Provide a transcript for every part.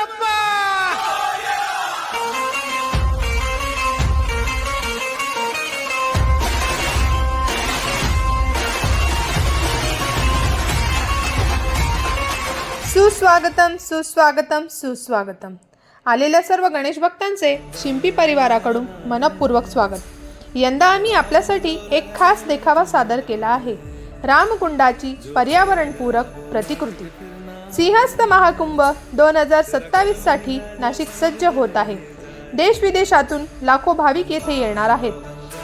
बाप्पा सुस्वागतम सुस्वागतम सुस्वागतम. आलेल्या सर्व गणेश भक्तांचे शिंपी परिवाराकडून मनपूर्वक स्वागत. यंदा आम्ही आपल्यासाठी एक खास देखावा सादर केला आहे. रामकुंडाची पर्यावरणपूरक प्रतिकृती. सिंहस्थ महाकुंभ दोन हजार सत्तावीससाठी नाशिक सज्ज होत आहे. देश विदेशातून लाखो भाविक येथे येणार आहेत.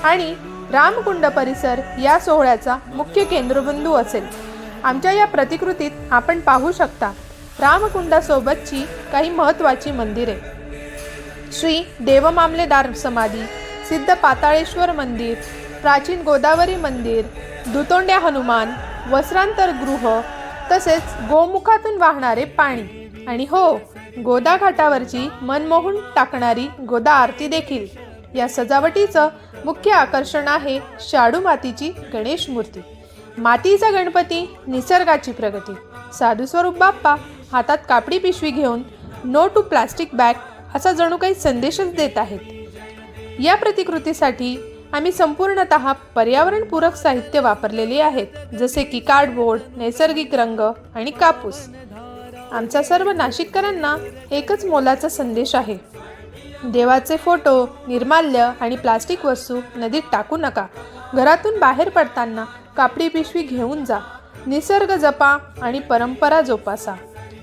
आणि रामकुंड परिसर या सोहळ्याचा मुख्य केंद्रबिंदू असेल. आमच्या या प्रतिकृतीत आपण पाहू शकता रामकुंडासोबतची काही महत्त्वाची मंदिरे. श्री देवमामलेदार समाधी सिद्ध पाताळेश्वर मंदिर प्राचीन गोदावरी मंदिर दुतोंड्या हनुमान वस्त्रांतर गृह तसेच गोमुखातून वाहणारे पाणी. आणि हो गोदा घाटावरची मनमोहून टाकणारी गोदा आरती देखील. या सजावटीचं मुख्य आकर्षण आहे शाडू मातीची गणेश मूर्ती. मातीचा गणपती निसर्गाची प्रगती. साधू स्वरूप बाप्पा हातात कापडी पिशवी घेऊन नो टू प्लास्टिक बॅग असा जणू काही संदेशच देत आहेत. या प्रतिकृतीसाठी आम्ही संपूर्णत पर्यावरणपूरक साहित्य वापरलेले आहेत जसे की कार्डबोर्ड नैसर्गिक रंग आणि कापूस. आमचा सर्व नाशिककरांना एकच मोलाचा संदेश आहे. देवाचे फोटो निर्माल्य आणि प्लास्टिक वस्तू नदीत टाकू नका. घरातून बाहेर पडताना कापडी पिशवी घेऊन जा. निसर्ग जपा आणि परंपरा जोपासा.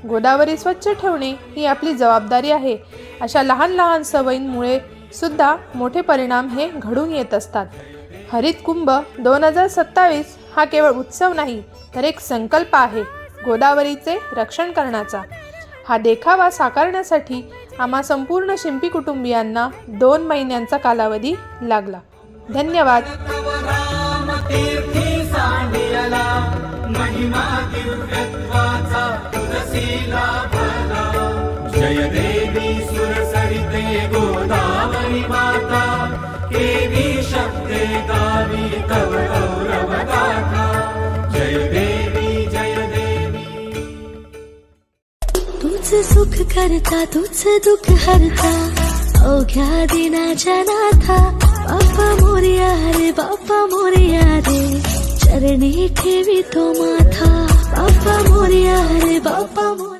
गोदावरी स्वच्छ ठेवणे ही आपली जबाबदारी आहे. अशा लहान लहान सवयींमुळे सुद्धा मोठे परिणाम हे घडून येत असतात. हरित कुंभ दोन हजार सत्तावीस हा केवळ उत्सव नाही तर एक संकल्प आहे गोदावरीचे रक्षण करण्याचा. हा देखावा साकारण्यासाठी आम्हा संपूर्ण शिंपी कुटुंबियांना दोन महिन्यांचा कालावधी लागला. धन्यवाद. महिमा जय शब्दे गावी तव जय देवी जय देवी। तुझ सुख करता तुझ दुःख हरता। अवघ्या दिनाच्या नाथा बाप्पा मोर्या रे बाप्पा मोर्या रे। चरणी ठेवी तो माथा बाप्पा मोर्या रे बाप्पा मोरया